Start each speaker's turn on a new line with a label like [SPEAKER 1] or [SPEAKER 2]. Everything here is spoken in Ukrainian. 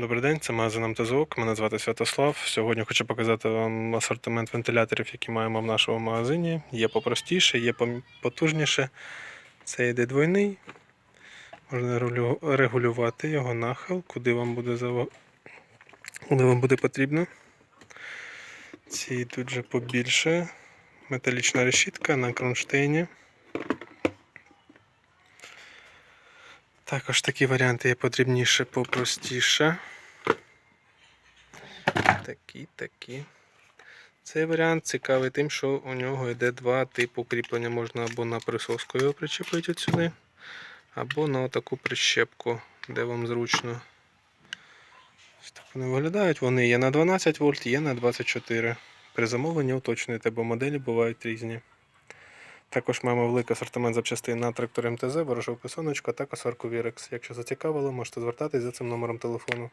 [SPEAKER 1] Добрий день, це магазин МТЗОК. Мене звати Святослав. Сьогодні хочу показати вам асортимент вентиляторів, які маємо в нашому магазині. Є попростіше, є потужніше. Це йде двойний. Можна регулювати його нахил, куди вам буде заво... куди вам буде потрібно. Ці йдуть вже побільше. Металічна решітка на кронштейні. Також такі варіанти є потрібніше, попростіше. Такі, такі. Цей варіант цікавий тим, що у нього йде два типу кріплення. Можна або на присоску його причепити от сюди, або на таку прищепку, де вам зручно. Ось так вони виглядають. Вони є на 12 вольт, є на 24. При замовленні уточнюйте, бо моделі бувають різні. Також маємо великий асортимент запчастин на трактор МТЗ, ворожовку сонечко та косарку Вірекс. Якщо зацікавило, можете звертатись за цим номером телефону.